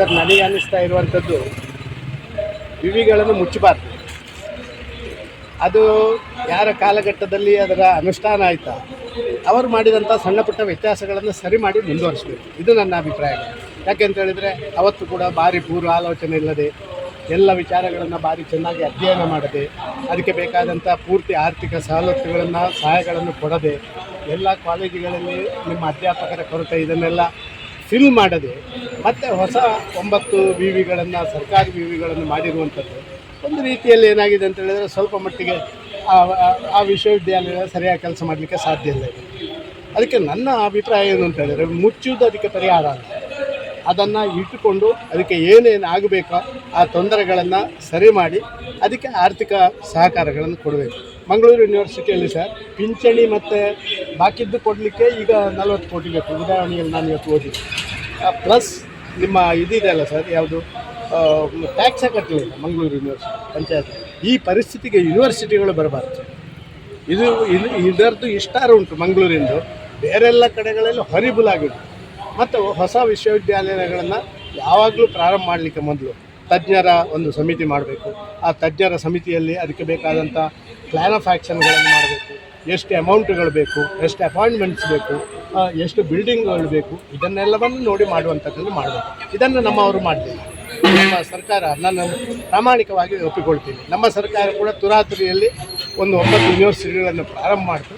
Sir ನನಗೆ ಅನ್ನಿಸ್ತಾ ಇರುವಂಥದ್ದು ವಿವಿಗಳನ್ನು ಮುಚ್ಚಬಾರ್ದು. ಅದು ಯಾರ ಕಾಲಘಟ್ಟದಲ್ಲಿ ಅದರ ಅನುಷ್ಠಾನ ಆಯಿತಾ? ಅವರು ಮಾಡಿದಂಥ ಸಣ್ಣ ಪುಟ್ಟ ವ್ಯತ್ಯಾಸಗಳನ್ನು ಸರಿ ಮಾಡಿ ಮುಂದುವರಿಸಬೇಕು. ಇದು ನನ್ನ ಅಭಿಪ್ರಾಯ. ಯಾಕೆ ಅಂತ ಹೇಳಿದರೆ, ಅವತ್ತು ಕೂಡ ಭಾರಿ ಪೂರ್ವ ಆಲೋಚನೆ ಇಲ್ಲದೆ ಎಲ್ಲ ವಿಚಾರಗಳನ್ನು ಭಾರಿ ಚೆನ್ನಾಗಿ ಅಧ್ಯಯನ ಮಾಡದೆ, ಅದಕ್ಕೆ ಬೇಕಾದಂಥ ಪೂರ್ತಿ ಆರ್ಥಿಕ ಸವಲತ್ತುಗಳನ್ನು, ಸಹಾಯಗಳನ್ನು ಕೊಡದೆ, ಎಲ್ಲ ಕಾಲೇಜುಗಳಲ್ಲಿ ನಿಮ್ಮ ಅಧ್ಯಾಪಕರ ಕೊರತೆ ಇದನ್ನೆಲ್ಲ ಫಿಲ್ ಮಾಡದೆ ಮತ್ತೆ ಹೊಸ ಒಂಬತ್ತು ವಿ ವಿಗಳನ್ನು ಸರ್ಕಾರಿ ವಿ ವಿಗಳನ್ನು ಮಾಡಿರುವಂಥದ್ದು. ಒಂದು ರೀತಿಯಲ್ಲಿ ಏನಾಗಿದೆ ಅಂತ ಹೇಳಿದರೆ ಸ್ವಲ್ಪ ಮಟ್ಟಿಗೆ ಆ ವಿಶ್ವವಿದ್ಯಾಲಯ ಸರಿಯಾಗಿ ಕೆಲಸ ಮಾಡಲಿಕ್ಕೆ ಸಾಧ್ಯ ಇಲ್ಲ ಅದಕ್ಕೆ ನನ್ನ ಅಭಿಪ್ರಾಯ ಏನು ಅಂತ ಹೇಳಿದರೆ ಮುಚ್ಚುವುದು ಅದಕ್ಕೆ ಪರಿಹಾರ ಅಲ್ಲ. ಅದನ್ನು ಇಟ್ಟುಕೊಂಡು ಅದಕ್ಕೆ ಏನೇನು ಆಗಬೇಕೋ ಆ ತೊಂದರೆಗಳನ್ನು ಸರಿ ಮಾಡಿ ಅದಕ್ಕೆ ಆರ್ಥಿಕ ಸಹಕಾರಗಳನ್ನು ಕೊಡಬೇಕು. ಮಂಗಳೂರು ಯೂನಿವರ್ಸಿಟಿಯಲ್ಲಿ ಸರ್, ಪಿಂಚಣಿ ಮತ್ತು ಬಾಕಿದ್ದು ಕೊಡಲಿಕ್ಕೆ ಈಗ ನಲವತ್ತು ಕೋಟಿ ಬೇಕು ಉದಾಹರಣೆಯಲ್ಲಿ ನಾನು ಇವತ್ತು ಓದಿ ಪ್ಲಸ್ ನಿಮ್ಮ ಇದಿದೆಯಲ್ಲ ಸರ್ ಯಾವುದು? ಟ್ಯಾಕ್ಸ್ ಕಟ್ಟಲಿಲ್ಲ ಮಂಗಳೂರು ಯೂನಿವರ್ಸಿಟಿ ಪಂಚಾಯತ್. ಈ ಪರಿಸ್ಥಿತಿಗೆ ಯೂನಿವರ್ಸಿಟಿಗಳು ಬರಬಾರ್ದು. ಇದು ಇದು ಇದರದ್ದು ಇಷ್ಟಾರು ಉಂಟು ಮಂಗಳೂರಿಂದು. ಬೇರೆಲ್ಲ ಕಡೆಗಳಲ್ಲಿ ಹೊರಿಬುಲ್ ಆಗಿದೆ. ಮತ್ತು ಹೊಸ ವಿಶ್ವವಿದ್ಯಾಲಯಗಳನ್ನು ಯಾವಾಗಲೂ ಪ್ರಾರಂಭ ಮಾಡಲಿಕ್ಕೆ ಮೊದಲು. ತಜ್ಞರ ಒಂದು ಸಮಿತಿ ಮಾಡಬೇಕು. ಆ ತಜ್ಞರ ಸಮಿತಿಯಲ್ಲಿ ಅದಕ್ಕೆ ಬೇಕಾದಂಥ ಪ್ಲ್ಯಾನ್ ಆಫ್ ಆ್ಯಕ್ಷನ್ಗಳನ್ನು ಮಾಡಬೇಕು. ಎಷ್ಟು ಅಮೌಂಟ್ಗಳು ಬೇಕು, ಎಷ್ಟು ಅಪಾಯಿಂಟ್ಮೆಂಟ್ಸ್ ಬೇಕು ಎಷ್ಟು ಬಿಲ್ಡಿಂಗ್ಗಳು ಬೇಕು, ಇದನ್ನೆಲ್ಲವನ್ನು ನೋಡಿ ಮಾಡುವಂಥದ್ದನ್ನು ಮಾಡಬೇಕು. ಇದನ್ನು ನಮ್ಮವರು ಮಾಡಲಿಲ್ಲ ನಮ್ಮ ಸರ್ಕಾರ ನಾನು ಪ್ರಾಮಾಣಿಕವಾಗಿ ಒಪ್ಪಿಕೊಳ್ತೀನಿ ನಮ್ಮ ಸರ್ಕಾರ ಕೂಡ ತುರಾತುರಿಯಲ್ಲಿ ಒಂದು ಒಂಬತ್ತು ಯೂನಿವರ್ಸಿಟಿಗಳನ್ನು ಪ್ರಾರಂಭ ಮಾಡಿತು.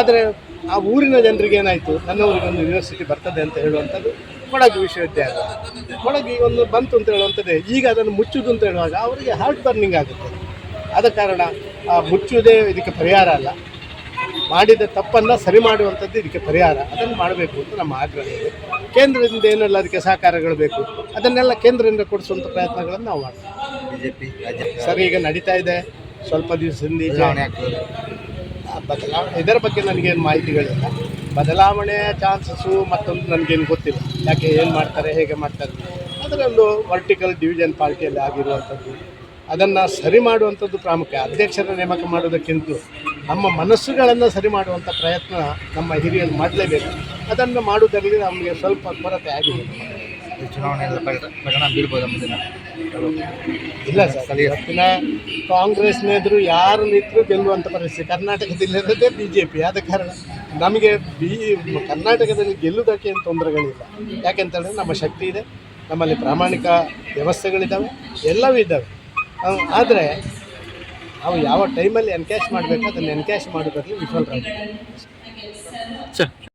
ಆದರೆ ಆ ಊರಿನ ಜನರಿಗೆ ಏನಾಯಿತು? ನನ್ನ ಒಂದು ಯೂನಿವರ್ಸಿಟಿ ಬರ್ತದೆ ಅಂತ ಹೇಳುವಂಥದ್ದು ಕೊಡಗು ವಿಶ್ವವಿದ್ಯಾಲಯ. ಕೊಡಗಿ ಒಂದು ಬಂತು ಅಂತ ಹೇಳುವಂಥದ್ದೇ. ಈಗ ಅದನ್ನು ಮುಚ್ಚುವುದು ಅಂತ ಹೇಳುವಾಗ ಅವರಿಗೆ ಹಾರ್ಟ್ ಬರ್ನಿಂಗ್ ಆಗುತ್ತೆ. ಆದ ಕಾರಣ ಮುಚ್ಚುವುದೇ ಇದಕ್ಕೆ ಪರಿಹಾರ ಅಲ್ಲ. ಮಾಡಿದ ತಪ್ಪನ್ನು ಸರಿ ಮಾಡುವಂಥದ್ದು ಇದಕ್ಕೆ ಪರಿಹಾರ. ಅದನ್ನು ಮಾಡಬೇಕು ಅಂತ ನಮ್ಮ ಆಗ್ರಹ. ಇದೆ ಕೇಂದ್ರದಿಂದ ಏನೆಲ್ಲ ಅದಕ್ಕೆ ಸಹಕಾರಗಳು ಬೇಕು? ಅದನ್ನೆಲ್ಲ ಕೇಂದ್ರದಿಂದ ಕೊಡಿಸುವಂಥ ಪ್ರಯತ್ನಗಳನ್ನು ನಾವು ಮಾಡ್ತೀವಿ. ಬಿಜೆಪಿ ಸರ್ ಈಗ ನಡೀತಾ ಇದೆ. ಸ್ವಲ್ಪ ದಿವಸದಿಂದ ಬದಲಾವಣೆ ಇದರ ಬಗ್ಗೆ ನನಗೇನು ಮಾಹಿತಿಗಳಿಲ್ಲ ಬದಲಾವಣೆಯ ಚಾನ್ಸಸ್ಸು ಮತ್ತೊಂದು ನನಗೇನು ಗೊತ್ತಿಲ್ಲ. ಯಾಕೆ ಏನು ಮಾಡ್ತಾರೆ ಹೇಗೆ ಮಾಡ್ತಾರೆ? ಅದರಲ್ಲೂ ವರ್ಟಿಕಲ್ ಡಿವಿಷನ್ ಪಾರ್ಟಿಯಲ್ಲಿ ಆಗಿರುವಂಥದ್ದು. ಅದನ್ನು ಸರಿ ಮಾಡುವಂಥದ್ದು ಪ್ರಾಮುಖ್ಯ. ಅಧ್ಯಕ್ಷರ ನೇಮಕ ಮಾಡೋದಕ್ಕಿಂತ ನಮ್ಮ ಮನಸ್ಸುಗಳನ್ನು ಸರಿ ಮಾಡುವಂಥ ಪ್ರಯತ್ನ ನಮ್ಮ ಹಿರಿಯರು ಮಾಡಲೇಬೇಕು. ಅದನ್ನು ಮಾಡುವುದರಲ್ಲಿ ನಮಗೆ ಸ್ವಲ್ಪ ಕೊರತೆ ಆಗಿದೆ. ಬೀಳ್ಬೋದು ಮುಂದಿನ? ಇಲ್ಲ ಸರ್ ಇವತ್ತಿನ ಕಾಂಗ್ರೆಸ್ ನೇದ್ರು ಯಾರು ನಿಂತರೂ ಗೆಲ್ಲುವಂಥ ಪರಿಸ್ಥಿತಿ ಕರ್ನಾಟಕದಲ್ಲಿರೋದೇ ಬಿ ಜೆ ಪಿ ಆದ ಕಾರಣ ನಮಗೆ ಬಿ ಕರ್ನಾಟಕದಲ್ಲಿ ಗೆಲ್ಲುವುದಕ್ಕೆ ಏನು ತೊಂದರೆಗಳಿಲ್ಲ. ಯಾಕೆಂತೇಳಿದ್ರೆ ನಮ್ಮ ಶಕ್ತಿ ಇದೆ ನಮ್ಮಲ್ಲಿ ಪ್ರಾಮಾಣಿಕ ವ್ಯವಸ್ಥೆಗಳಿದ್ದಾವೆ ಎಲ್ಲವೂ ಇದ್ದಾವೆ ಆದರೆ ನಾವು ಯಾವ ಟೈಮಲ್ಲಿ ಎನ್ಕ್ಯಾಶ್ ಮಾಡಬೇಕು ಅದನ್ನು ಎನ್ಕ್ಯಾಶ್ ಮಾಡೋದ್ರಲ್ಲಿ ವಿಫಲರಾಗಿದ್ದೀವಿ